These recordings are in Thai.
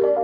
you.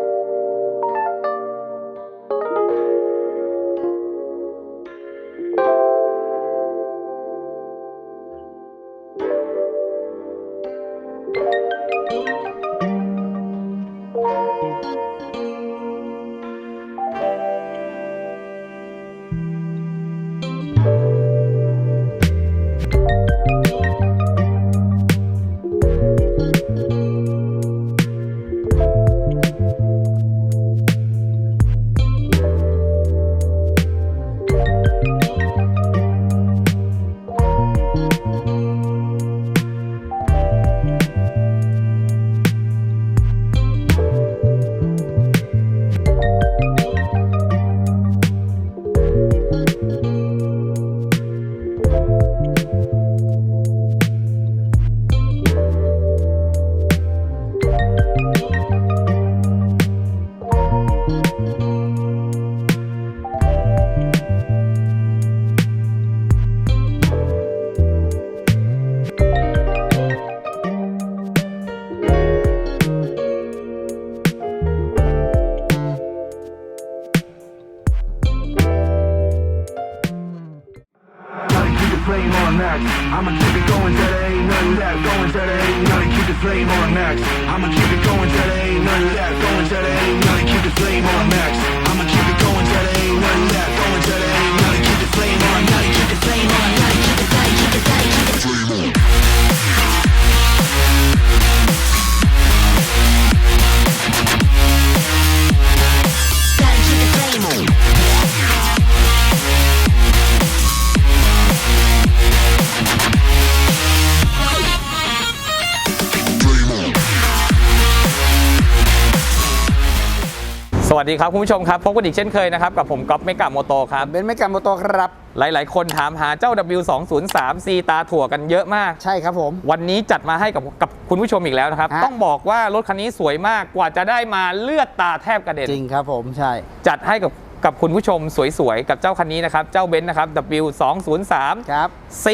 วัสดีครับคุณผู้ชมครับพบกันอีกเช่นเคยนะครับกับผมก๊อฟเมกะโมโตครับเบนซ์ไม่กันโมโตครับ หลายๆ คนถามหาเจ้า W203C ตาถั่วกันเยอะมาก ใช่ครับผม วันนี้จัดมาให้กับกับคุณผู้ชมอีกแล้วนะครับ ฮะ ต้องบอกว่ารถคันนี้สวยมากกว่าจะได้มาเลือดตาแทบกระเด็น จริงครับผมใช่ จัดให้กับกับคุณผู้ชมสวยๆ กับเจ้าคันนี้นะครับ เจ้าเบนซ์นะครับ W203 ครับ C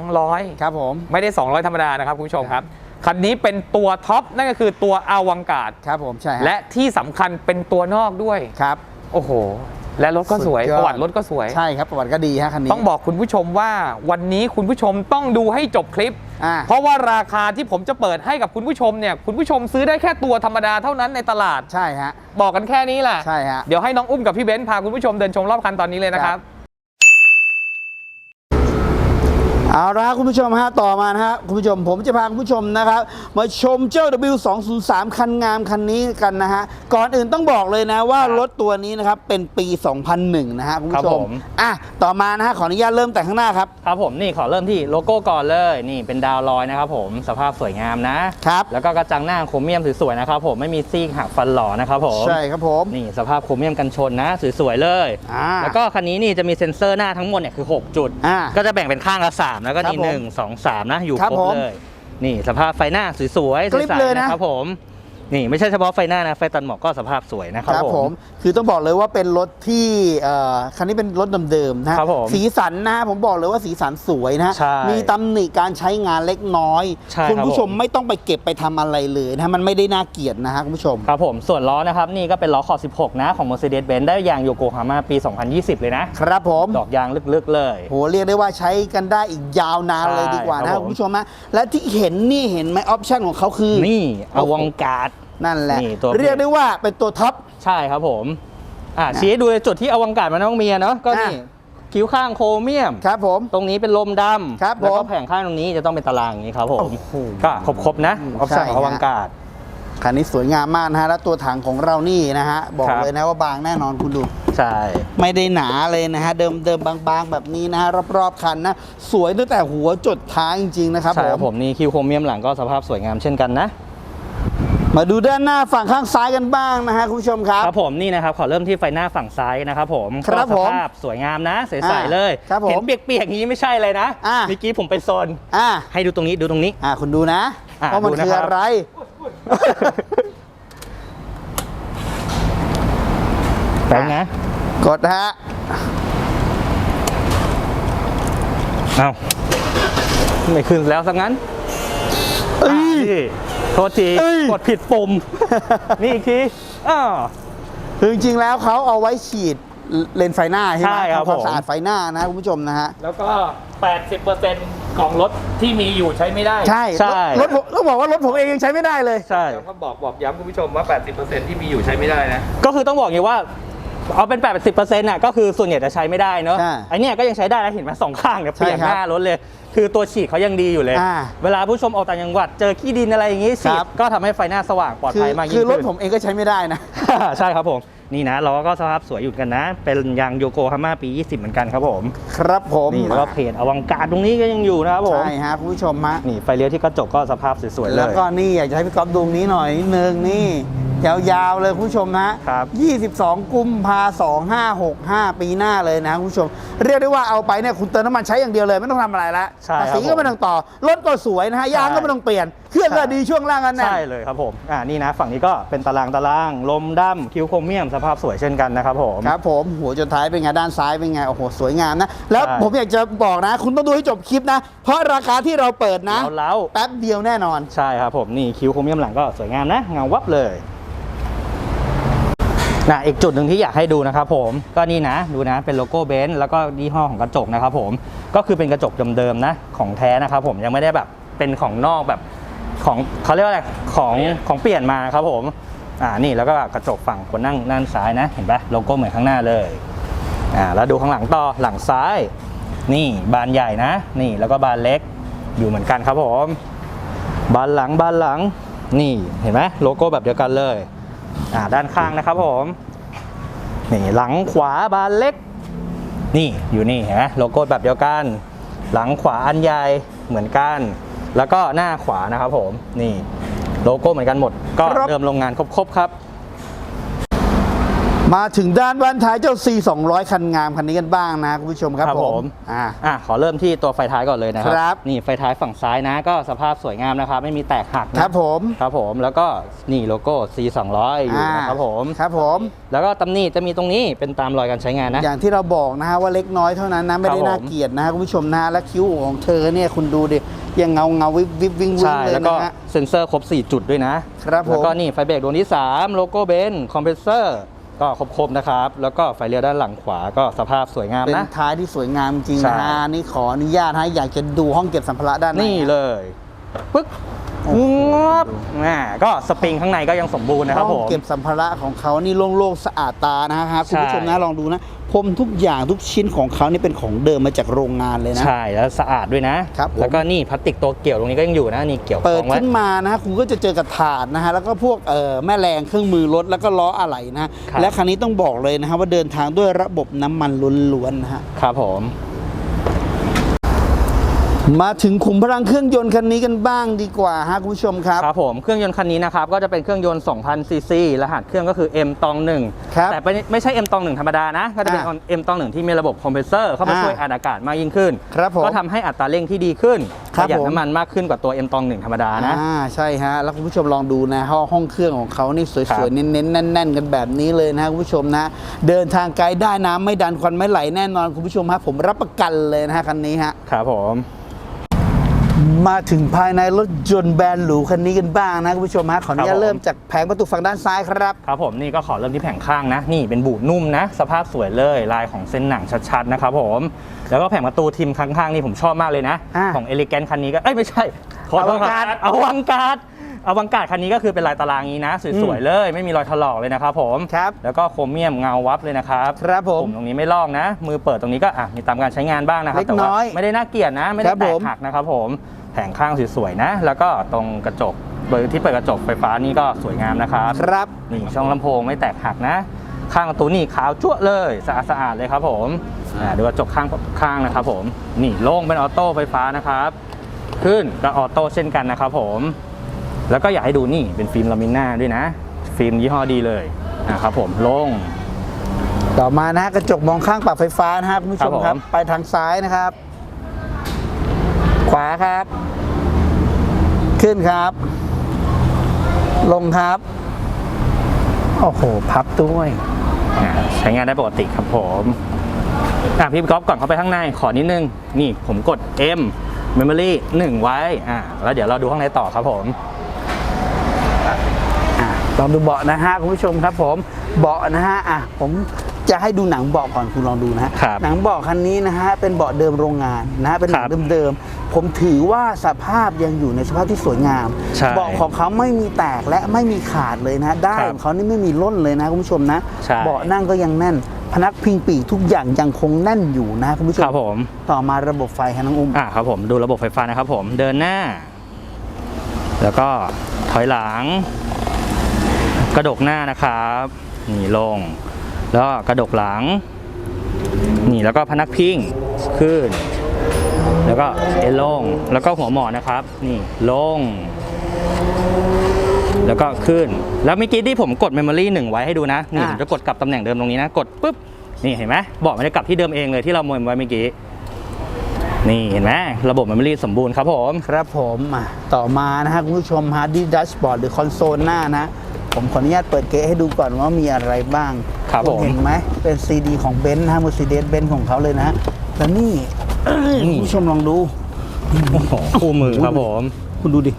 200 ครับผม ไม่ได้ 200 ธรรมดานะครับ คุณผู้ชมครับ คันนี้เป็นตัวท็อปนั่นก็คือตัวอวังการดครับผมใช่ฮะและที่สำคัญเป็นตัวนอกด้วย ครับ โอ้โห และรถก็สวย สุดยอด ประวัติรถก็สวย ใช่ครับประวัติก็ดีฮะคันนี้ต้องบอกคุณผู้ชมว่าวันนี้คุณผู้ชมต้องดูให้จบคลิป อ่าเพราะว่าราคาที่ผมจะเปิดให้กับคุณผู้ชมเนี่ย คุณผู้ชมซื้อได้แค่ตัวธรรมดาเท่านั้นในตลาด ใช่ฮะบอกกันแค่นี้แหละ ใช่ฮะ เดี๋ยวให้น้องอุ้มกับพี่เบนซ์พาคุณผู้ชมเดินชมรอบคันตอนนี้เลยนะครับ เอาละครับคุณผู้ชมฮะต่อมานะฮะคุณผู้ชมผมจะพาคุณผู้ชมนะครับมาชมเจ้า W203 คันงามคันนี้กันนะฮะก่อนอื่นต้องบอกเลยนะว่าครับรถตัวนี้นะครับเป็นปี 2001 นะฮะคุณครับผู้ชผมมอะต่อมานะฮะขออนุญาตเริ่มแต่ข้างหน้าครับครับผมนี่ขอเริ่มที่โลโก้ก่อนเลยนี่เป็นดาวลอยนะครับผมสภาพสวยงามนะ ครับแล้วก็กระจังหน้าโครเมียมสวยๆนะครับผมไม่มีซีกหักฟันหล่อนะครับผมใช่ครับผมนี่สภาพโครเมียมกันชนนะสวยๆเลย อ่าแล้วก็คันนี้นี่จะมีเซ็นเซอร์หน้าทั้งหมดเนี่ยคือ 6 จุด อ่า ก็จะแบ่งเป็นข้างละ 3แล้วก็นี่ครับผมหนึ่งสองสามนะอยู่ครับครบผมเลย นี่สภาพไฟหน้าสวยๆกริ๊บใสเลยๆนะ นะครับผม นี่ไม่ใช่เฉพาะไฟหน้านะไฟตัดหมอกก็สภาพสวยนะคครัรับบผมคือต้องบอกเลยว่าเป็นรถที่เอ่อคันนี้เป็นรถเดิมๆนะฮะครับผมสีสันนะฮะผมบอกเลยว่าสีสันสวยนะฮะใช่มีตำหนิการใช้งานเล็กน้อย ใช่คุณผู้ครับชผมมไม่ต้องไปเก็บไปทำอะไรเลยนะฮะมันไม่ได้น่าเกลียดนะฮะคุณผู้ชม ครับผมส่วนล้อนะครับนี่ก็เป็นล้อขอบ 16 นะของ Mercedes-Benz ได้ยางโยโกฮาม่าปี 2020 เลยนะ ครับผม ดอกยางลึกๆเลย โหเรียกได้ว่าใช้กันได้อีกยาวนานเลยใช่ดีกว่านะครัฮะบผม คุณผู้ชมนะและที่เห็นนี่เห็นไหมออปชั่นของเขาคือ นี่โอ้อโหวังการ์ด นั่นแหละ นี่ตัว เรียกได้ว่าเป็นตัวท็อป ใช่ครับผมอ่าชี้ให้ดูในจุดที่อวังการ์ดมันต้องมีอะเนาะก็นี่อะ คิ้วข้างโครเมียม ครับผม ตรงนี้เป็นลมดำครับแล้วก็ผมแผงข้างตรงนี้จะต้องเป็นตารางอย่างนี้ครับผมโอ้โหก็ครบๆนะออืมอปชั่นของใช่อวังการ์ดคันนี้สวยงามมากนะฮะ แล้วตัวถังของเรานี่นะฮะ บอกครับ เลยนะว่าบางแน่นอนคุณดู ใช่ ไม่ได้หนาเลยนะฮะ เดิมเดิมบางๆ แบบนี้นะฮะ รอบๆคันนะ สวยตั้งแต่หัวจดท้ายจริงๆนะครับใช่ครับผผมมนี่คิ้วโครเมียมหลังก็สภาพสวยงามเช่นกันนะ มาดูด้านหน้าฝั่งข้างซ้ายกันบ้างนะฮะคุณผู้ชมครับ ครับผมนี่นะครับขอเริ่มที่ไฟหน้าฝั่งซ้ายนะครับผมครับก็ผมสภาพสวยงามนะใสอ่าๆเลยครับผมเห็นเปียกๆอย่างนี้ไม่ใช่เลยนะอ่าเมื่อกี้ผมไปโซนอ่าให้ดูตรงนี้ดูตรงนี้ อ่าคุณดูนะอะว่ามันดูนะคือครับ อะไร แป๊บนะกดนะฮะเอาไม่ขึ้นแล้วสักงั้นเอ้ยนี่ โทษทีเอ้ย กดผิดปุ่ม นี่อีกทีอ้าว คือจริงๆแล้วเขาเอาไว้ฉีดเลนส์ไฟหน้าใช่ไหมใช่ครับทำความผม สะอาดไฟหน้านะคุณผู้ชมนะฮะ แล้วก็ 80%ของรถที่มีอยู่ใช้ไม่ได้ใช่ใช่ รถรถผมต้องบอกว่ารถผมเองยังใช้ไม่ได้เลย ใช่ แล้วก็บอกบอกย้ำคุณผู้ชมว่า 80%ที่มีอยู่ใช้ไม่ได้นะ ก็คือต้องบอกอย่างนี้ว่า เอาเป็น 80%น่ะก็คือส่วนใหญ่จะใช้ไม่ได้เนอะใช่ไอเนี้ยก็ยังใช้ได้นะเห็นไหมสองข้างเนี่ยใช่เปลี่ยนครับหน้ารถเลย คือตัวฉีดเขายังดีอยู่เลย อ่าเวลาผู้ชมออกต่างจังหวัดเจอขี้ดินอะไรอย่างงี้ฉีคดรับ ก็ทำให้ไฟหน้าสว่างปลอดคือภัยมากยิ่งคือรถขึ้นผมเองก็ใช้ไม่ได้นะ ใช่ครับผม นี่นะล้อก็สภาพสวยอยู่กันนะ เป็นยางโยโกฮาม่าปี 20 เหมือนกันครับผม ครับผมนี่แล้วก็เพจอวังการตรงนี้ก็ยังอยู่นะครับผม ใช่ฮะคุณผู้ชมฮะนี่ไฟเลี้ยวที่กระจกก็สภาพสวยๆเลแล้วย ก็นี่อยากจะให้พี่ก๊อฟดูนี้หน่อยนิดนึงนี่ ยาวๆเลยคุณผู้ชมนะครับ22 กุมภา2565 ปีหน้าเลยนะคุณผู้ชม เรียกได้ว่าเอาไปเนี่ยคุณเติมน้ำมันใช้อย่างเดียวเลยไม่ต้องทำอะไรละใช่ภาษีครับผมก็ไม่ต้องต่อรถก็สวยนะฮะยางก็ไม่ต้องเปลี่ยน เครื่องก็ใช่ ดีช่วงล่างกันแน่นใช่เลยครับผมอ่านี่นะฝั่งนี้ก็เป็นตารางตารางลมดั้มคิวโครเมียมสภาพสวยเช่นกันนะครับผม ครับผมหัวจนท้ายเป็นไงด้านซ้ายเป็นไงโอ้โหสวยงามนะ แล้วใช่ ผมอยากจะบอกนะ คุณต้องดูให้จบคลิปนะ เพราะราคาที่เราเปิดนะเล้าแป๊บเดียวแน่นอนๆใช่ครับผมนี่คิวโครเมียมหลังก็สวยงามนะเงาวับเลย นะอีกจุดหนึ่งที่อยากให้ดูนะครับผมก็นี่นะดูนะเป็นโลโก้เบนซ์แล้วก็ยี่ห้อของกระจกนะครับผมก็คือเป็นกระจกเดิมๆนะของแท้นะครับผมยังไม่ได้แบบเป็นของนอกแบบของเขาเรียกว่าอะไรของของเปลี่ยนมาครับผมอ่านี่แล้วก็กระจกฝั่งคนนั่งด้านซ้ายนะ เห็นปะโลโก้เหมือนข้างหน้าเลยอ่าแล้วดูข้างหลังต่อหลังซ้าย นี่บานใหญ่นะ นี่แล้วก็บานเล็กอยู่เหมือนกันครับผมบานหลังบานหลังนี่เห็นไหมโลโก้แบบเดียวกันเลย อ่าด้านข้างนะครับผมนี่หลังขวาบานเล็ก นี่อยู่นี่เห็นไหมโลโก้แบบเดียวกัน หลังขวาอันใหญ่เหมือนกัน แล้วก็หน้าขวานะครับผมนี่โลโก้เหมือนกันหมด ก็ครับเดิมโรงงานครบๆครับ มาถึงด้านบ้านท้ายเจ้า C 200 คันงามคันนี้กันบ้างนะคุณผู้ชมครับครับผผมมอ่า อะขอเริ่มที่ตัวไฟท้ายก่อนเลยนะครัครับ นี่ไฟท้ายฝั่งซ้ายนะก็สภาพสวยงามนะครับ ไม่มีแตกหักนะครับผม ครับผมแล้วก็นี่โลโก้ C 2 0 0อยู่นะครับผม ครับผม แล้วก็ตำหนิจะมีตรงนี้เป็นตามรอยการใช้งานนะ อย่างที่เราบอกนะฮะว่าเล็กน้อยเท่านั้นนะ ไม่ได้ครับผม น่าเกลียดนะฮะคุณผู้ชมนะฮะและคิ้วของเธอเนี่ยคุณดูดิยังเงาเงาวิบวิบวิ่งวิ่งใช่ เลยแล้วก็นะฮะ เซ็นเซอร์ครบ 4 จุดด้วยนะครับผม แล้วก็นี่ไฟเบรกดวงที่ 3 โลโก้เบนซ์คอมเพรสเซอร์ ก็ครบๆนะครับ แล้วก็ไฟเลี้ยวด้านหลังขวาก็สภาพสวยงามเป็นนะ ท้ายที่สวยงามจริงใช่ นะฮะนี่ขออนุญาตฮะอยากจะดูห้องเก็บสัมภาระด้านในนี่เลย ปึ๊กโอ้โหงบอ่าก็สปริงข้างในก็ยังสมบูรณ์นะครับห้ผองมเก็บสัมภาระของเขานี่โล่งๆสะอาดตานะครับคุณผู้ชมใช่นะลองดูนะพรมทุกอย่างทุกชิ้นของเขานี่เป็นของเดิมมาจากโรงงานเลยนะ ใช่แล้วสะอาดด้วยนะครับผมแล้วก็นี่พลาสติกตัวเกี่ยวตรงนี้ก็ยังอยู่นะนี่เกี่ยวเปิขดองไว้ขึ้นมานะฮะคุณก็จะเจอกับถาดนะฮะแล้วก็พวกเอ่อแม่แรงเครื่องมือรถแล้วก็ล้ออะไหล่นะฮะครับและคันนี้ต้องบอกเลยนะฮะว่าเดินทางด้วยระบบน้ำมันล้วนๆนะฮะครับผม มาถึงขุมพลังเครื่องยนต์คันนี้กันบ้างดีกว่าฮะคุณผู้ชมครับ ครับผมเครื่องยนต์คันนี้นะครับก็จะเป็นเครื่องยนต์ 2,000 ซีซีรหัสเครื่องก็คือ M ตองหนึ่งครับแต่ไม่ไม่ใช่ M ตองหนึ่งธรรมดานะ ก็จะเป็นอ่า M ตองหนึ่งที่มีระบบคอมเพรสเซอร์เข้ามาอ่าช่วยอัดอากาศมากยิ่งขึ้นครับผมก็ทำให้อัตราเร่งที่ดีขึ้นคปรับระหยัดผมน้ำมันมากขึ้นกว่าตัว M ตองหนึ่งธรรมดานะอ่าใช่ฮะแล้วคุณผู้ชมลองดูนะห้องห้องเครื่องของเขานี่สครัวยบๆเน้นๆแน่น ๆ กันแบบนี้เลยนะคุณผู้ชมนะ เดินทางไกลได้น้ำไม่ดันควันไม่ไหลแน่นอนคุณผู้ชมฮะผมรับประกันเลยนะฮะคันนี้ฮะครับผม มาถึงภายในรถยนต์แบรนด์หรูคันนี้กันบ้างนะคุณผู้ชมฮะขออนุญาครัตบผมเริ่มจากแผงประตูฝั่งด้านซ้ายครับ ครับผมนี่ก็ขอเริ่มที่แผงข้างนะ นี่เป็นบูดนุ่มนะ สภาพสวยเลยลายของเส้นหนังชัดๆนะครับผม แล้วก็แผงประตูทิมข้างๆนี่ผมชอบมากเลยนะ อ่าของเอลิแกนคันนี้ก็ เอ้ยไม่ใช่ขอโทษคอวังการ์รัดบอวังการ์ดอวังการ์ดคันนี้ก็คือเป็นลายตารางนี้นะ สวยๆเลย ไม่มีรอยถลอกเลยนะครับผม ครับ แล้วก็โครเมียมเงาวับเลยนะครับครับผมปุ่มตรงนี้ไม่ลอกนะ มือเปิดตรงนี้ก็อะมีตามการใช้งานบ้างนะครับเล็กแต่ว่าน้อยไม่ได้น่าเกลียดนะ ไม่คได้รับแตผกม หักนะครับผม แผงข้างสวยๆนะ แล้วก็ตรงกระจกโดยที่เปิดกระจกไฟฟ้านี่ก็สวยงามนะครับ ครับ นี่ช่องลำโพงไม่แตกหักนะ ข้างประตูนี่ขาวจั่วะเลยสะอาดสะอาดเลยครับผมอ่าดูกระจกข้างข้างนะครับผม นี่โล่งเป็นออโต้ไฟฟ้านะครับ ขึ้นก็ออโต้เช่นกันนะครับผม แล้วก็อยากให้ดูนี่เป็นฟิล์มลามิน่าด้วยนะ ฟิล์มยี่ห้อดีเลยนะครับผมโล่ง ต่อมานะฮะกระจกมองข้างปรับไฟฟ้านะฮะคุณผู้ชมครับผมครับไปทางซ้ายนะครับ ขวาครับ ขึ้นครับ ลงครับ โอ้โห พับด้วยอ่าใช้งานได้ปกติครับผมอะพี่ก๊อฟก่อนเข้าไปข้างในขอนิดนึง นี่ผมกด M Memory 1 ไว้อ่าแล้วเดี๋ยวเราดูข้างในต่อครับผมลองดูเบาะนะฮะคุณผู้ชมครับผม เบาะนะฮะอะผม จะให้ดูหนังเบาะก่อนคุณลองดูนะฮะครับหนังเบาะคันนี้นะฮะเป็นเบาะเดิมโรงงานนะฮะเป็นหนัคงรับเดิมๆผมถือว่าสภาพยังอยู่ในสภาพที่สวยงามใช่เบาะของเขาไม่มีแตกและไม่มีขาดเลยนะฮะได้ครับของเขานี่ไม่มีล่นเลยนะคุณผู้ชมนะใช่ เบาะนั่งก็ยังแน่น พนักพิงปีกทุกอย่างยังคงแน่นอยู่นะคุณผู้ชมครับผมต่อมาระบบไฟฮะน้องอุ้ม อ่าครับผมดูระบบไฟฟ้านะครับผมเดินหน้า แล้วก็ถอยหลัง กระดกหน้านะครับนี่ลง แล้วก็กระดกหลัง นี่แล้วก็พนักพิงขึ้น แล้วก็เอนลง แล้วก็หัวหมอนนะครับ นี่ลง แล้วก็ขึ้น แล้วเมื่อกี้ที่ผมกด Memory 1ไว้ให้ดูนะ นี่อ่าผมจะกดกลับตำแหน่งเดิมตรงนี้นะ กดปุ๊บ นี่เห็นไหมบอกมันจะกลับที่เดิมเองเลยที่เราโมยไว้เมื่อกี้นี่เห็นไหมระบบ Memory สมบูรณ์ครับผม ครับผมอะต่อมานะฮะคุณผู้ชมฮะดีดัชบอร์ดหรือคอนโซลหน้านะ ผมขออนุญาตเปิดเกะให้ดูก่อนว่ามีอะไรบ้างครับณผมเห็นไหมเป็นซีดีของเบนซ์นะม r ร์ e เดสเบนซ์ของเขาเลยนะแล้วนี่นี่คุณผู้ชมลองดูโอ้โหคู่มือครับผม คุณดูดิ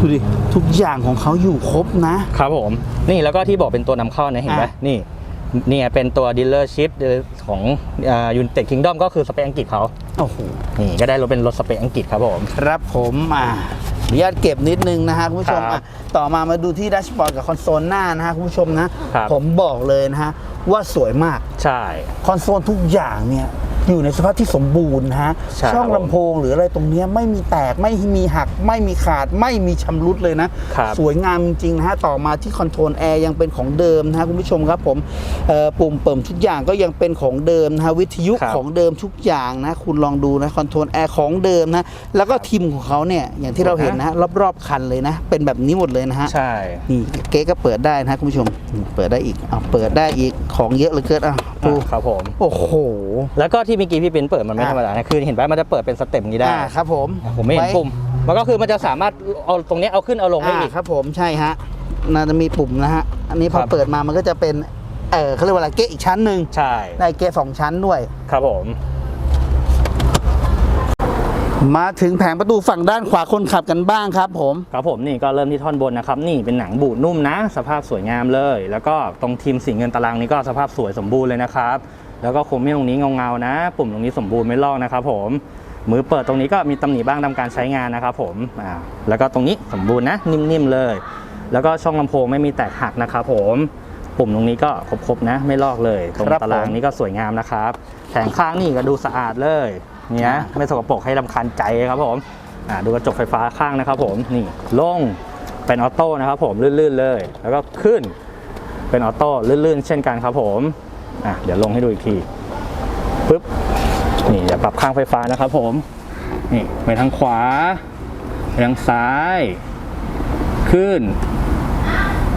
ดูดิทุกอย่างของเขาอยู่ครบนะ ครับผม นี่แล้วก็ที่บอกเป็นตัวนำเข้าเนี่ยเห็นไหมอะนี่นี่เป็นตัว dealership ของยูนเต็ดคิงดอมก็คือสเปคอังกฤษเขาโอ้โหนี่ก็ได้รถเป็นรถสเปคอังกฤษครับผม ครับผมอะข ออนุญาตเก็บนิดนึงนะฮะคุณผู้ชมครับอะต่อมามาดูที่ดัชบอร์ดกับคอนโซลหน้านะฮะคุณผู้ชมนะ ครับ ผมบอกเลยนะฮะว่าสวยมากใช่ คอนโซลทุกอย่างเนี่ย อยู่ในสภาพที่สมบูรณ์นะฮะใช่ช่องครับลำโพงหรืออะไรตรงเนี้ยไม่มีแตกไม่มีหัก ไม่มีขาดไม่มีชำรุดเลยนะ ครับ สวยงามจริงๆนะฮะต่อมาที่คอนโทรลแอร์ยังเป็นของเดิมนะฮะคุณผู้ชมครับผมเอ่อปุ่มเปิมทุกอย่างก็ยังเป็นของเดิมนะฮะวิทยุครับ ของเดิมทุกอย่างนะ คุณลองดูนะคอนโทรลแอร์ของเดิมนะแล้วก็ทีมของเขาเนี่ยอย่างที่เราเห็นนะรอบๆคันเลยนะ เป็นแบบนี้หมดเลยนะฮะ ใช่ นี่เก๊ก็เปิดได้นะฮะคุณผู้ชมนี่เปิดได้อีกเอาเปิดได้อีกของเยอะเหลือเกินอะดูอะครับผม โอ้โห แล้วก็ที่เมื่อกี้พี่เป็นเปิดมันไม่อะธรรมดานะคือเห็นไหมมันจะเปิดเป็นสเต็ปอย่างนี้ได้อ่าครับผมอะผมไม่เห็นว้ปุ่มมันก็คือมันจะสามารถเอาตรงเนี้ยเอาขึ้นเอาลงได้อ่าอีกครับ ผมใช่ฮะน่าจะมีปุ่มนะฮะอันนี้พอครับเปิดมามันก็จะเป็นเออเขาเรียกว่าอะไรเกะอีกชั้นหนึ่งใช่ได้เกะสองชั้นด้วย ครับผม มาถึงแผงประตูฝั่งด้านขวาคนขับกันบ้างครับ ผม ครับผมนี่ก็เริ่มที่ท่อนบนนะครับ นี่เป็นหนังบูดนุ่มนะ สภาพสวยงามเลย แล้วก็ตรงทีมสีเงินตารางนี้ก็สภาพสวยสมบูรณ์เลยนะครับ แล้วก็โคมเมตรงนี้เงาๆนะ ปุ่มตรงนี้สมบูรณ์ไม่ลอกนะครับผมมือเปิดตรงนี้ก็มีตำหนิบ้างทำการใช้งานนะครับผมอ่าแล้วก็ตรงนี้สมบูรณ์นะนิ่มๆเลย แล้วก็ช่องลำโพงไม่มีแตกหักนะครับผมปุ่มตรงนี้ก็ครบๆนะ ไม่ลอกเลย ตรงครับตารางผมนี้ก็สวยงามนะครับแผงข้างนี่ก็ดูสะอาดเลยเนี่ยไม่สกปรกให้ลำคาญใจครับผมอ่าดูกระจกไฟฟ้าข้างนะครับผมนี่ลงเป็นออโต้นะครับผมลื่นๆเลย แล้วก็ขึ้นเป็นออโต้ลื่นๆ เช่นกันครับผม อะเดี๋ยวลงให้ดูอีกทีปึ๊บนี่เดี๋ยวปรับข้างไฟฟ้านะครับผมนี่ไปทางขวาไปทางซ้าย ขึ้น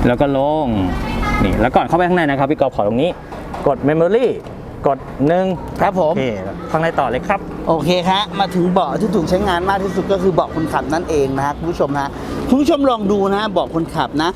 แล้วก็ลงนี่แล้วก่อนเข้าไปข้างในนะครับพี่กอล์ฟขอตรงนี้ กด Memory กดหนึ่งครับผมโอเคข้างในต่อเลยครับ โอเคครับมาถึงเบาะที่ถูกใช้งานมากที่สุดก็คือเบาะคนขับนั่นเองนะฮะคุณผู้ชมนะคุณผู้ชมลองดูนะเบาะคนขับนะ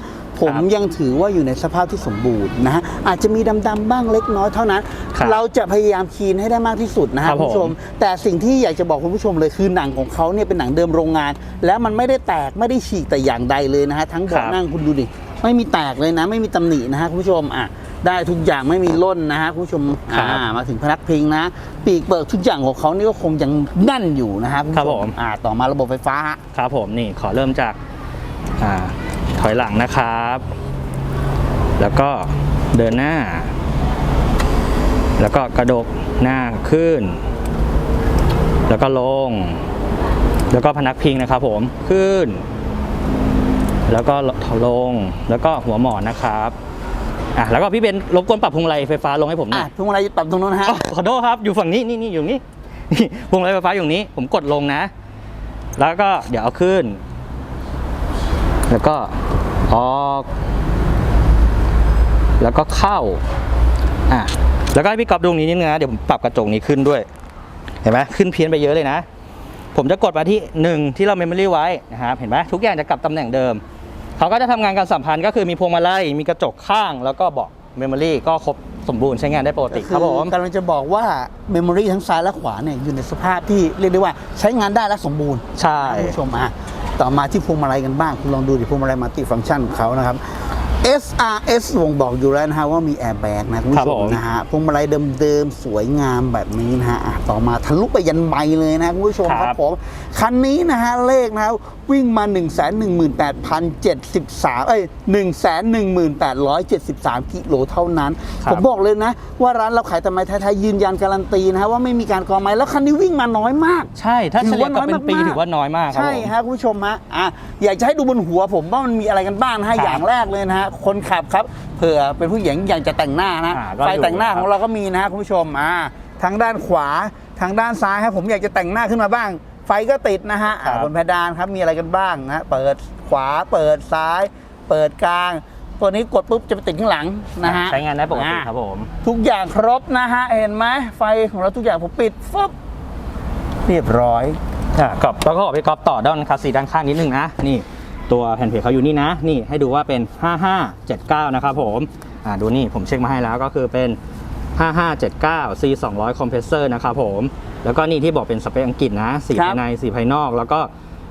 ผมครับยังถือว่าอยู่ในสภาพที่สมบูรณ์นะฮะอาจจะมีดำๆบ้างเล็กน้อยเท่านั้น ครับเราจะพยายามคีนให้ได้มากที่สุดนะฮะครับคุณผู้ชม ผมแต่สิ่งที่อยากจะบอกคุณผู้ชมเลยคือหนังของเขาเนี่ยเป็นหนังเดิมโรงงาน แล้วมันไม่ได้แตกไม่ได้ฉีกแต่อย่างใดเลยนะฮะทั้งเบาะครับ นั่งคุณดูดิไม่มีแตกเลยนะ ไม่มีตำหนินะฮะคุณผู้ชมอะได้ทุกอย่างไม่มีล่นนะฮะคุณผู้ชมครับอ่ามาถึงพนักพิงนะ ปีกเปิดทุกอย่างของเขานี่ก็คงยังแน่นอยู่นะฮะณผู้ชครับผม อ่าต่อมาระบบไฟฟ้าฮะ ครับผมนี่ขอเริ่มจากอ่า ถอยหลังนะครับ แล้วก็เดินหน้า แล้วก็กระดกหน้าขึ้น แล้วก็ลง แล้วก็พนักพิงนะครับผมขึ้น แล้วก็ลงแล้วก็หัวหมอนนะครับอะแล้วก็พี่เบนรบกวนปรับพวงมาลัยไฟฟ้าลงให้ผมหน่อะอยพวงมาลัยปรับตรงนู้นนะฮะอ๋อขอโทษครับอยู่ฝั่งนี้นี่นี่อยู่นี่นี่พวงมาลัยไฟฟ้าอยู่นี้ ผมกดลงนะ แล้วก็เดี๋ยวเอาขึ้น แล้วก็ ออก แล้วก็เข้าอะแล้วก็ให้พี่กอบดูตรงนี้นิดนึงนะ เดี๋ยวผมปรับกระจกนี้ขึ้นด้วย เห็นไหมขึ้นเพี้ยนไปเยอะเลยนะ ผมจะกดมาที่หนึ่งที่เราเมมโมรี่ไว้นะครับเห็นไหมทุกอย่างจะกลับตำแหน่งเดิม เขาก็จะทำงานการสัมพันธ์ก็คือมีพวงมาลัยมีกระจกข้างแล้วก็เบอก เมมโมรี่ก็ครบสมบูรณ์ใช้งานได้ปกติครับผมกำลังจะบอกว่าเมมโมรีทั้งซ้ายและขวาเนี่ยอยู่ในสภาพที่เรียกได้ว่าใช้งานได้และสมบูรณ์ ใช่คุณผู้ชมอะต่อมาที่พวงมาลัยกันบ้างคุณลองดูดิพวงมาลัยมัลติฟังก์ชันของเขานะครับ SRS วงบอกอยู่แล้วนะฮะว่ามีแอร์แบ็กนะคุณครัผู้บชผมมนะฮะพวงมาลัยเดิมๆ สวยงามแบบนี้นะฮะอะต่อมาทะลุไปยันไมค์เลยนะคุณผู้ชมครับผม คันนี้นะฮะ เลขนะฮะวิ่งมา 1 1 8 0 7 3 เอ้ย 1 1 8 7 3 กิโลเท่านั้นครับผมบอกเลยนะ ว่าร้านเราขายแต่ไม้ไทยๆยืนยันการันตีนะฮะว่าไม่มีการกองไม้แล้วคันนี้วิ่งมาน้อยมาก ใช่ ถ้าเฉลี่ยกับเป็นปีถืถืออว่าว่าน้น้ออยยมามากกครับใช่ผมฮะคุณผู้ชมฮะอะอยากจะให้ดูบนหัวผมว่ามันมีอะไรกันบ้างนะฮะครับอย่างแรกเลยนะฮะคนขับครับเผื่อเป็นผู้หญิงอยากจะแต่งหน้านะอ่าก็ไฟอยู่แต่งหน้าครับของเราก็มีนะฮะคุณผู้ชมอ่าทางด้านขวาทางด้านซ้ายครับผมอยากจะแต่งหน้าขึ้นมาบ้าง ไฟก็ติดนะฮะอ่าบนเพดานครับมีอะไรกันบ้างนะฮะเปิดขวาเปิดซ้าย เปิดกลาง ตัวนี้กดปุ๊บจะไปติดข้างหลังนะฮะ ใช้งานได้ปกติอ่าครับผม ทุกอย่างครบนะฮะ เห็นไหมไฟของเราทุกอย่างผมปิดฟึบเรียบร้อย อะกับแล้วก็ขอพี่ก๊อฟต่อด้านคัสซีด้านข้างนิดนึงนะนี่ ตัวแผ่นเพจเขาอยู่นี่นะ นี่ให้ดูว่าเป็น 5579 นะครับผมอ่าดูนี่ผมเช็คมาให้แล้วก็คือเป็น 5579 C 200 compressor นะครับผม แล้วก็นี่ที่บอกเป็นสเปคอังกฤษนะสีครับภายในสีภายนอก แล้วก็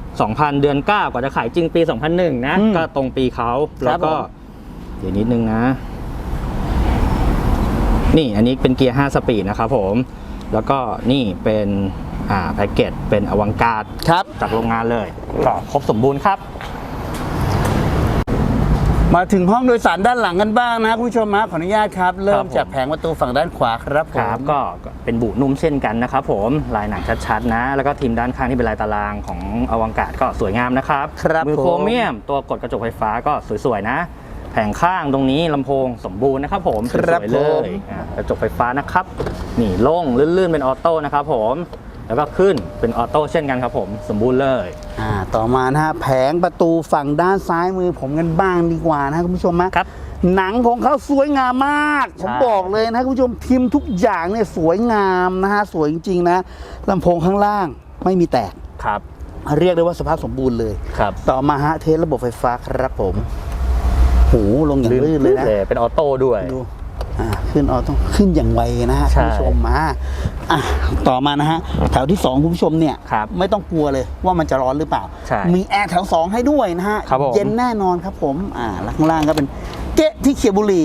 2,000 เดือน 9 กว่าจะขายจริงปี 2001 นะอืมก็ตรงปีเขาแล้วก็ผมเดี๋ยวนิดนึงนะ นี่อันนี้เป็นเกียร์ 5 สปีดนะครับผม แล้วก็นี่เป็นอ่าแพ็กเกจเป็นอวังการครับจากโรงงานเลยก็ครบสมบูรณ์ครับ มาถึงห้องโดยสารด้านหลังกันบ้างนะคุณผู้ชมฮะขออนุญาตครับ เริ่ครัมบผมจากแผงประตูฝั่งด้านขวาครับผมครับก็เป็นบุนุ่มเช่นกันนะครับผมลายหนังชัดๆนะ แล้วก็ทีมด้านข้างที่เป็นลายตารางของอวังการก็สวยงามนะครับครับมือผมโครเมียม ตัวกดกระจกไฟฟ้าก็สวยๆนะ แผงข้างตรงนี้ลำโพงสมบูรณ์นะครับผมครับสวยๆเลยอ่ากระจกไฟฟ้านะครับนี่โล่งลื่นๆเป็นออโต้นะครับผม แล้วก็ขึ้นเป็นออโต้เช่นกันครับผมสมบูรณ์เลยอ่าต่อมานะฮะแผงประตูฝั่งด้านซ้ายมือผมกันบ้างดีกว่านะคุณผู้ชมนะครับ หนังของเขาสวยงามมาก ผมใช่บอกเลยนะคุณผู้ชมพิมพ์ทุกอย่างเนี่ยสวยงามนะฮะสวยจริงๆนะลำโพงข้างล่างไม่มีแตก ครับ เรียกได้ว่าสภาพสมบูรณ์เลย ครับ ต่อมาฮะเทสระบบไฟฟ้าครับผม หูลงอย่างลื่นเลยนะ เป็นออโต้ด้วย ดูอ่า ขึ้นออต้องขึ้นอย่างไวนะฮะใช่คุณผู้ชมมาอะต่อมานะฮะแถวที่สองคุณผู้ชมเนี่ยครับไม่ต้องกลัวเลยว่ามันจะร้อนหรือเปล่าใช่มีแอร์แถว 2 ให้ด้วยนะฮะครับผมเย็นแน่นอนครับผมอ่าแล้วข้างล่างก็เป็นเก๊ะที่เขียบบุหรี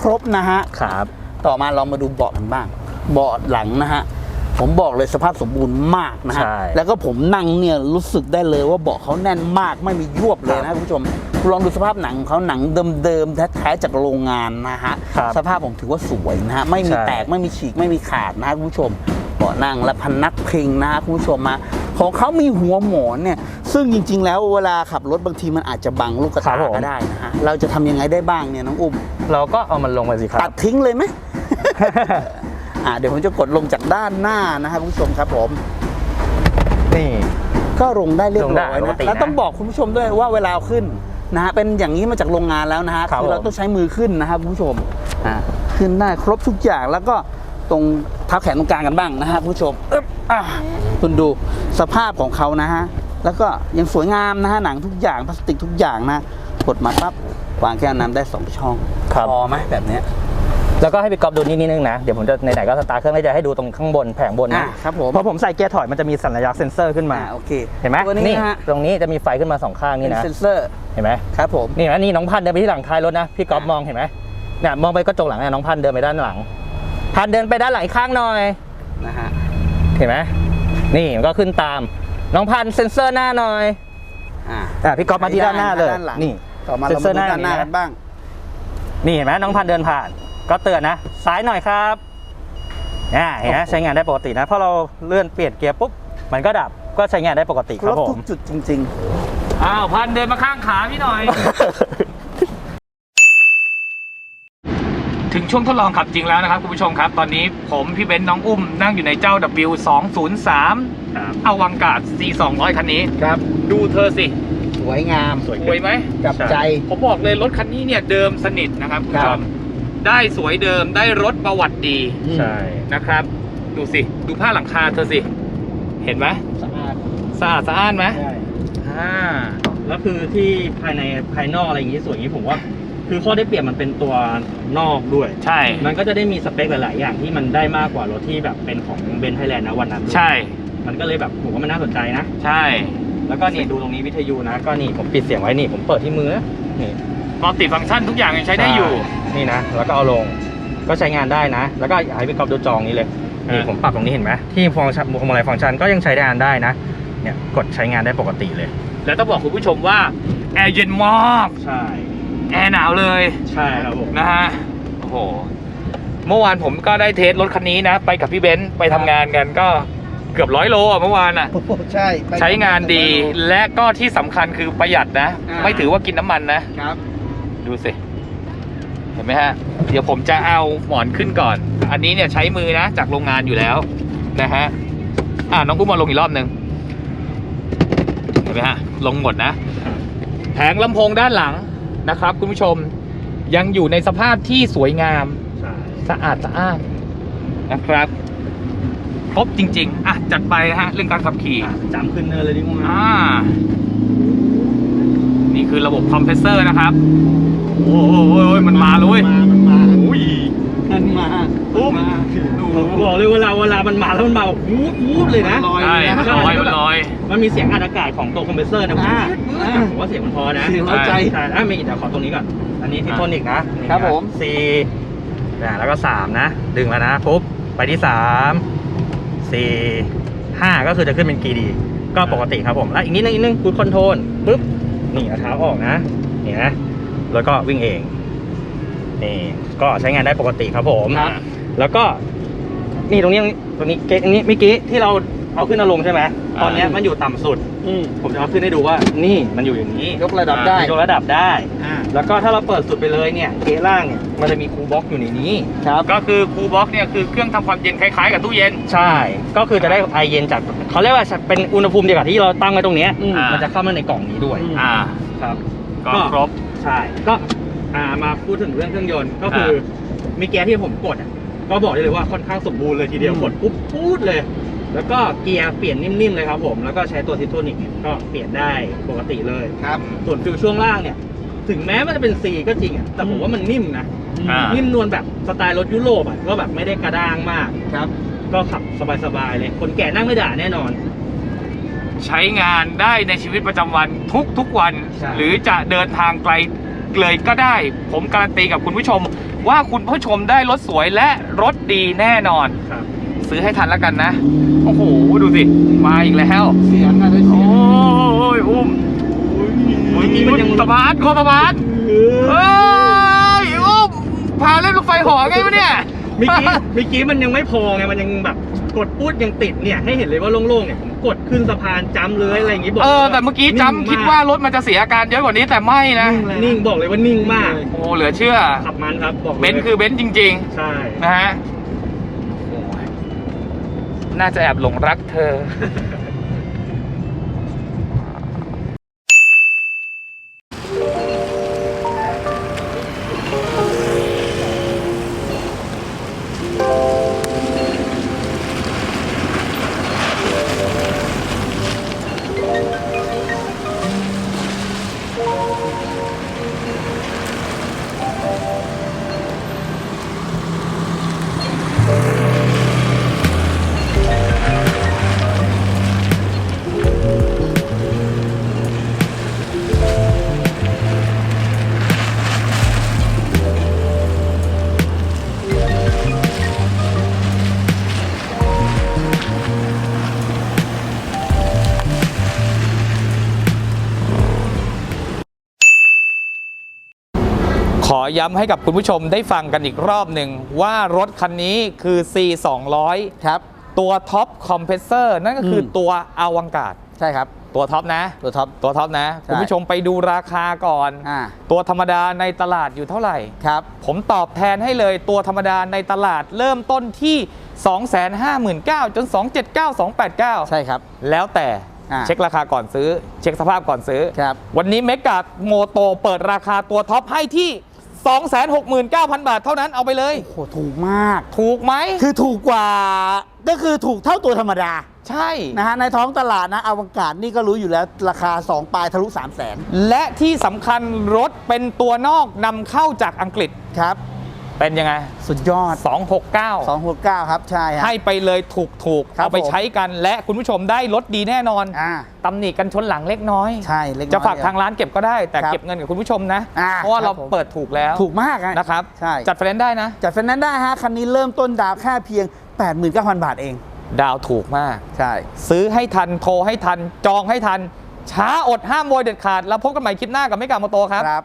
ครบๆนะฮะครับ ต่อมาเรามาดูเบาะกันบ้าง เบาะหลังนะฮะผมบอกเลยสภาพสมบูรณ์มากนะฮะใช่แล้วก็ผมนั่งเนี่ยรู้สึกได้เลยว่าเบาะเขาแน่นมากไม่มียวบเลยนะคุณผู้ชม ลองดูสภาพหนังของเขาหนังเดิมๆแท้ๆจากโรงงานนะฮะครับสภาพผมถือว่าสวยนะฮะไม่มีใช่ แตกไม่มีฉีกไม่มีขาดนะฮะคุณผู้ชมเบาะนั่งและพันนักพิงนะฮะคุณผู้ชมมาของเขามีหัวหมอนเนี่ยซึ่งจริง ๆ แล้วเวลาขับรถบางทีมันอาจจะบังลูกกระครัตาบผม ก็ได้นะฮะเราจะทำยังไงได้บ้างเนี่ยน้องอุ้ม เราก็เอามันลงไปสิครัตับ ดทิ้งเลยไหม อ่าเดี๋ยวผมจะกดลงจากด้านหน้านะครับคุณผู้ชมครับผม นี่ ก็ลงได้เรียบลงได้ร้อยปกนะติแล้วนะต้องบอกคุณผู้ชมด้วยว่าเวลาเอาขึ้น นะฮะเป็นอย่างนี้มาจากโรงงานแล้วนะฮะครับคือเราผม ต้องใช้มือขึ้นนะครับคุณผู้ชมอ่าขึ้นได้ครบทุกอย่างแล้วก็ตรงเท้าแขนตรงกลางกันบ้างนะฮะคุณผู้ชมอึ๊บอะคุณดูสภาพของเขานะฮะแล้วก็ยังสวยงามนะฮะหนังทุกอย่างพลาสติกทุกอย่างนะกดมาปั๊บวางแก้วน้ำได้สองช่องครับ พอไหมแบบเนี้ย แล้วก็ให้พี่ก๊อฟดูนิดนิดนึงนะ เดี๋ยวผมจะไหนๆก็สตาร์ทเครื่องแล้วจะให้ดูตรงข้างบนแผงบนอะนะครับผมพอผมใส่เกียร์ถอยมันจะมีสัญลักษณ์เซ็นเซอร์ขึ้นมา อ่าโอเคเห็นไหมตัวนี้นี่นะฮะตรงนี้จะมีไฟขึ้นมาสองข้างเป็นี่นนะ เซนเซอร์เห็นไหมครับผมนี่นะนี่น้องพันธุ์เดินไปที่หลังท้ายรถนะ พี่ก๊อฟอะมองเห็นไหมเนี่ยมองไปกระจกหลังเนี่ยน้องพันธุ์เดินไปด้านหลัง พันธุ์เดินไปด้านหลังอีกข้างหน่อย นะฮะเห็นไหมนี่มันก็ขึ้นตาม น้องพันธุ์เซ็นเซอร์หน้าหน่อย อ่าอะพี่ก๊อฟมาที่ด้านหน้าเลยด้านหลังนี่ ต่อมาเซ็เรานเซอมาร์ดูหน้าด้านหน้าอย่างนี้นะกันบ้าง นี่เห็นไหมน้องพันธุ์เดินผ่าน ก็เตือนนะ ซ้ายหน่อยครับอ่าเห็นไหมใช้งานได้ปกตินะพอเราเลื่อนเปลี่ยนเกียร์ปุ๊บมันก็ดับก็ใช้งานได้ปกติคครรับบผทุม กจุดจริง อ้าวพันเดินมาข้างขาพี่หน่อย ถึงช่วงทดลองขับจริงแล้วนะครับคุณผู้ชมครับ ตอนนี้ผมพี่เบนซ์น้องอุ้มนั่งอยู่ในเจ้า W203 ครับอวังกาศ C200 คันนี้ ๆ ครับ ดูเธอสิสวยงาม สวยสวยไหมกับใจ ผมบอกเลยรถคันนี้เนี่ยเดิมสนิทนะครับคุณผู้ชครัมบ ได้สวยเดิมได้รถประวัติดีใช่ นะครับ ดูสิ ดูผ้าหลังคาเธอสิ เห็นไหมสะอาดสะอาดสะอ้านไหมใช่อ่าแล้วคือที่ภายในภายนอกอะไรอย่างนี้สวยอย่างนี้ผมว่า คือข้อได้เปรียบมันเป็นตัวนอกด้วย ใช่ มันก็จะได้มีสเปคหลาย ๆ อย่างที่มันได้มากกว่ารถที่แบบเป็นของเบนไทยแลนด์นะวันนั้นด้วยใช่ มันก็เลยแบบผมว่ามันน่าสนใจนะ ใช่ แล้วก็นี่ดูตรงนี้วิทยุนะ ก็นี่ผมปิดเสียงไว้นี่ผมเปิดที่มือนะนี่มัลติฟังก์ชันทุกอย่างยังใช้ได้อยู่ นี่นะ แล้วก็เอาลง ก็ใช้งานได้นะ แล้วก็อยากให้พี่กอฟดูจองนี้เลย นี่อ่าผมปรับตรงนี้เห็นไหมที่ฟังก์ชันพวงมาลัยฟังก์ชันก็ยังใช้ได้งานได้นะ เนี่ยกดใช้งานได้ปกติเลย แล้วต้องบอกคุณผู้ชมว่าแอร์เย็นมากใช่ แอร์หนาวเลย ใช่ครับผม นะฮะ โอ้โห เมื่อวานผมก็ได้เทสรถคันนี้นะ ไปกับพี่เบนซ์ไปทำงานกันก็เกือบร้อยโลอะเมื่อวานอะโอ้โหใช่ไปใช้งานดีและก็ที่สำคัญคือประหยัดนะอ่าไม่ถือว่ากินน้ำมันนะครับ ดูสิเห็นไหมฮะ เดี๋ยวผมจะเอาหมอนขึ้นก่อน อันนี้เนี่ยใช้มือนะจากโรงงานอยู่แล้วนะฮะ อ่าน้องกุ้งมาลงอีกรอบหนึ่งเห็นไหมฮะ ลงหมดนะ แผงลำโพงด้านหลังนะครับ คุณผู้ชมยังอยู่ในสภาพที่สวยงามใช่สะอาดสะอ้านนะครับ ครบจริง ๆ อะ จัดไปฮะ เรื่องการขับขี่อะจำขึ้นเนินเลยดีกว่าอ่านี่ คือระบบคอมเพรสเซอร์นะครับ โอ้โหมันมาเลยเว้ยมามันมาอุ้ยมันมาอุ้มมาผมบอกเลยเวลาเวลามันมาแล้วมันมาแบบวูบวูบเลยนะลอยใช่เลยนะมันลอยมันลอย มันมีเสียงอัดอากาศของตัวคอมเพรสเซอร์นะอ่าอ่าผมว่าเสียงมันพอนะเสียงเร้าใจใช่ถ้ามีเดี๋ยวขอตรงนี้ก่อน อันนี้ที่โทนิกนะครับผมสี่นะแล้วก็สามนะ ดึงแล้วนะปุ๊บไปที่สามสี่ห้าก็คือจะขึ้นเป็นกีดี ก็ปกติครับผม แล้วอีกนิดนึงอีกนิดนึงคูดคอนโทรลปุ๊บ นี่เอาเท้าออกนะนี่นะแล้วก็วิ่งเองนี่ก็ใช้งานได้ปกติครับผมครับแล้วก็นี่ตรงนี้ตรงนี้เกตรงนี้เมื่อกี้ที่เรา เอาขึ้นเอาลงใช่ไหมตอนเนี้ยมันอยู่ต่ำสุด อืมผมจะเอาขึ้นให้ดูว่านี่มันอยู่อย่างนี้ยกระดับได้ ยกระดับได้ อ่าแล้วก็ถ้าเราเปิดสุดไปเลยเนี่ยเกะล่างเนี่ยมันจะมีคูลบ็อกซ์อยู่ในนี้ ครับ ก็คือคูลบ็อกเนี่ยคือเครื่องทำความเย็นคล้ายๆกับตู้เย็น ใช่ ก็คือจะได้ไอเย็นจากเขาเรียกว่าเป็นอุณหภูมิเดียวกับที่เราตั้งไว้ตรงเนี้ยอืม มันจะเข้ามาในกล่องนี้ด้วย อืม อ่า ครับ ก็ครบ ใช่ ก็อ่ามาพูดถึงเรื่องเครื่องยนต์ ก็คือมีเกียร์ที่ผมกดอะก็บอกได้เลยว่าค่อนข้างสมบูรณ์เลยทีเดียว อืม กดปุ๊บพูดเลย แล้วก็เกียร์เปลี่ยนนิ่มๆเลยครับผม แล้วก็ใช้ตัวทิโทนิกเนี่ยก็เปลี่ยนได้ปกติเลย ครับ ส่วนฟิวช่วงล่างเนี่ย ถึงแม้มันจะเป็น C ก็จริงอะแต่ผมว่ามันนิ่มนะ อ่า นิ่มนวลแบบสไตล์รถยุโรปอะก็แบบไม่ได้กระด้างมาก ครับ ก็ขับสบายๆเลย คนแก่นั่งไม่ด่าแน่นอน ใช้งานได้ในชีวิตประจำวันทุกทุกๆวัน ใช่ หรือจะเดินทางไกลเลยก็ได้ ผมการันตีกับคุณผู้ชม ว่าคุณผู้ชมได้รถสวยและรถดีแน่นอน ครับ ซื้อให้ทันแล้วกันนะ โอ้โห ดูสิ มาอีกแล้วเสียงอะได้เสีโอ้ยงยอุ้มเมื่อกี้มันยังสมาร์ทโคตรสมาร์ทเฮ้ยอุ้มพาเล่นรถไฟเหอไงวะเนี่ยเมื่อกี้เมื่อกี้มันยังไม่พอไงมันยังแบบกดพูดยังติดเนี่ยให้เห็นเลยว่าโล่งๆเนี่ยผมกดขึ้นสะพานจำเลยอะไรอย่างงี้บอกเออลยแต่เมื่อกี้นิ่งจำคิดว่ารถมันจะเสียอาการเยอะกว่านี้แต่ไม่นะนิ่งบอกเลยว่านิ่งมากโอ้เหลือเชื่อขับมันครับบอกลยเบนซ์คือเบนซ์จริงใช่ๆนะฮะโอ้ย น่าจะแอบหลงรักเธอ ย้ำให้กับคุณผู้ชมได้ฟังกันอีกรอบหนึ่งว่ารถคันนี้คือ C 2 0 0ครับ ตัวท็อปคอมเพรสเซอร์นั่นก็คืออม ตัวอวังการดใช่ครับ ตัวท็อปนะ ตัวท็อป ตัวท็อปนะ ใช่ คุณผู้ชมไปดูราคาก่อน อ่าตัวธรรมดาในตลาดอยู่เท่าไหร่ ครับ ผมตอบแทนให้เลยตัวธรรมดาในตลาดเริ่มต้นที่ 259,000จน 279 289 ใช่ครับ แล้วแต่อ่า เช็คราคาก่อนซื้อ เช็คสภาพก่อนซื้อ ครับ วันนี้เมกาโมโตเปิดราคาตัวท็อปให้ที่ 269,000 บาทเท่านั้นเอาไปเลย โอ้โหถูกมาก ถูกไหมคือถูกกว่าก็คือถูกเท่าตัวธรรมดาใช่ นะฮะในท้องตลาดนะอวกาศนี่ก็รู้อยู่แล้วราคา 2 ปลายทะลุ 3 0 0แสนและที่สำคัญรถเป็นตัวนอกนำเข้าจากอังกฤษครับ เป็นยังไง สุดยอด 269 269 ครับ ใช่ฮะ ให้ไปเลยถูกถูกๆครับเอาไปผมใช้กันและคุณผู้ชมได้รถดีแน่นอนอ่าตำหนิกันชนหลังเล็กน้อยใช่เล็กน้อยจะฝากทางร้านเก็บก็ได้แต่ครับเก็บเงินกับคุณผู้ชมนะ อ่าเพราะว่าครัเราบผม เปิดถูกแล้วถูกมากอะนะครับ ใช่จัดไฟแนนซ์ได้นะ จัดไฟแนนซ์ได้ฮะ คันนี้เริ่มต้นดาวน์แค่เพียง 89,000 บาทเอง ดาวถูกมาก ใช่ ซื้อให้ทันโทรให้ทันจองให้ทัน ช้าอดห้ามโวยเด็ดขาด แล้วพบกันใหม่คลิปหน้ากับไม่กาโมโตครับ ครับ